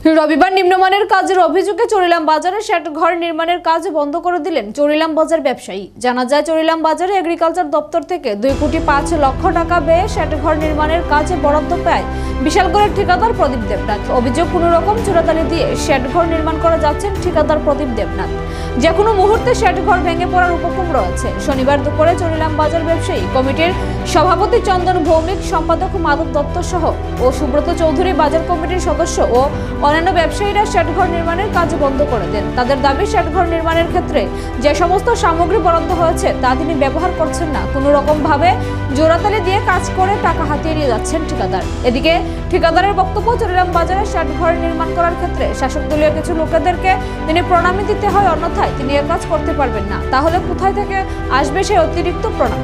রবিবার নিম্নমানের কাজের অভিযোগে চরিলাম বাজারে শেড ঘর নির্মাণের কাজ বন্ধ করে দিলেন চরিলাম বাজার ব্যবসায়ী। জানা যায়, চরিলাম বাজারে এগ্রিকালচার দপ্তর থেকে দুই কোটি পাঁচ লক্ষ টাকা ব্যয়ে শেড ঘর নির্মাণের কাজে বরাদ্দ পায় বিশালগড়ের ঠিকাদার প্রদীপ দেবনাথ। অভিযোগ কোনোরকম চোরাতালি দিয়ে শেড ঘর নির্মাণ করা যাচ্ছেন ঠিকাদার প্রদীপ দেবনাথ। যে কোনো মুহূর্তে ঘর ভেঙে পড়ার উপক্রম রয়েছে। শনিবার দুপুরে চরিলাম বাজার ব্যবসায়ী কমিটির সভাপতি চন্দন ভৌমিক, সম্পাদক মাধব দত্ত সহ ও সুব্রত চৌধুরী বাজার কমিটির সদস্য ও অন্যান্য ব্যবসায়ীরা শেডঘর নির্মাণের কাজ বন্ধ করে দেন। তাদের দাবি শেডঘর নির্মাণের ক্ষেত্রে যে সমস্ত সামগ্রী বরাদ্দ হয়েছে তা তিনি ব্যবহার করছেন না। কোনো রকম ভাবে জোড়াতালি দিয়ে কাজ করে টাকা হাতিয়ে নিয়ে যাচ্ছেন ঠিকাদার। এদিকে ঠিকাদারের বক্তব্য চরিরাম বাজারে শেডঘর নির্মাণ করার ক্ষেত্রে শাসক দলীয় কিছু লোকেদেরকে তিনি প্রণামী দিতে হয়, অন্যথায় তিনি এ কাজ করতে পারবেন না। তাহলে কোথায় থেকে আসবে সেই অতিরিক্ত প্রণাম?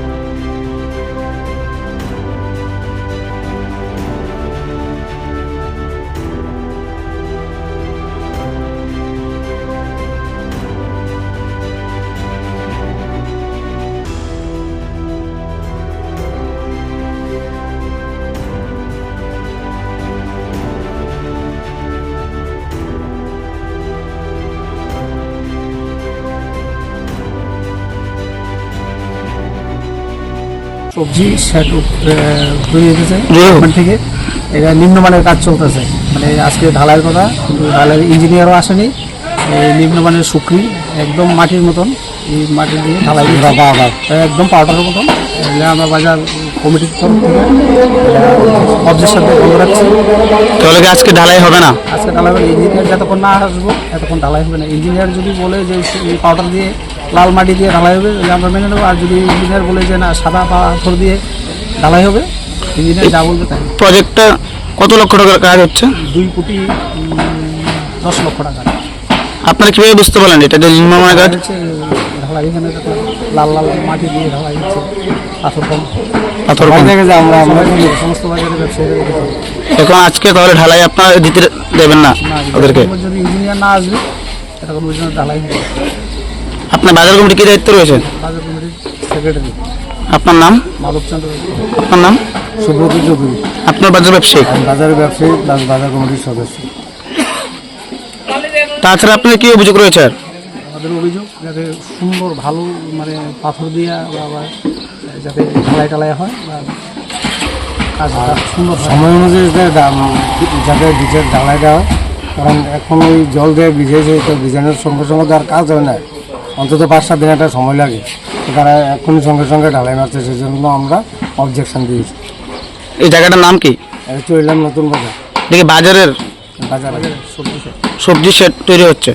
সবজি সেট তৈরি হতেছে ওখান থেকে। এটা নিম্নমানের কাজ চলতেছে। মানে আজকে ঢালাইয়ের কথা কিন্তু ঢালাইয়ের ইঞ্জিনিয়ারও আসেনি। এই নিম্নমানের শুকরি একদম মাটির মতন। এই মাটি দিয়ে ঢালাই একদম পাউডারের মতন। এগুলো আমরা বাজার কমিটির তরফ থেকে অবজেকশন বন্ধ রাখছি। তাহলে কি আজকে ঢালাই হবে না? আজকে ঢালাই হবে ইঞ্জিনিয়ার যতক্ষণ না আসব এতক্ষণ ঢালাই হবে না। ইঞ্জিনিয়ার যদি বলে যে এই পাউডার দিয়ে লাল মাটি দিয়ে ঢালাই হবে আমরা মেনে নেব। আর যদি ইঞ্জিনিয়ার বলে যে না সাদা পাথর দিয়ে ঢালাই হবে ইঞ্জিনিয়ার যা বলবে তাই। প্রজেক্টটা কত লক্ষ টাকার কাজ হচ্ছে? দুই কোটি দশ লক্ষ টাকা। আপনারা কীভাবে বুঝতে পারলেন এটা? যে নিম্নমানের কাজ হচ্ছে ঢালাই এখানে লাল লাল মাটি দিয়ে ঢালাই হচ্ছে পাথর কম। পাথর কম। আমরা আমরা সমস্ত বাজারে ব্যবসায়ীরা দেখেছি। এখন আজকে তাহলে ঢালাই আপনারা দিতে দেবেন না ওদেরকে? যদি ইঞ্জিনিয়ার না আসবে তখন পর্যন্ত ঢালাই হবে আপনার বাজার কমিটি কি দায়িত্ব রয়েছে? বাজার কমিটির সেক্রেটারি আপনার নাম? মাধবচন্দ্র আপনার নাম? সুব্রত চৌধুরী। আপনার বাজার ব্যবসায়ী? বাজারের ব্যবসায়ী বাজার কমিটির সদস্য। তাছাড়া আপনার কি অভিযোগ রয়েছে? আমাদের অভিযোগ যাতে সুন্দর ভালো মানে পাথর দিয়ে বা যাতে ঢালাই টালাই হয় বা সময় অনুযায়ী যাতে বীজের ঢালাই দেওয়া হয়। কারণ এখন ওই জল দিয়ে ভিজেছে তো ভিজানোর সঙ্গে সঙ্গে তো আর কাজ হয় না। অন্তত পাঁচ সাত দিন একটা সময় লাগে। তারা এখনই সঙ্গে সঙ্গে ঢালাই মারছে সেজন্য আমরা অবজেকশন দিয়েছি। এই জায়গাটার নাম কি? চললাম নতুন বাজার। দেখি বাজারের বাজার সবজি সবজি সেট তৈরি হচ্ছে।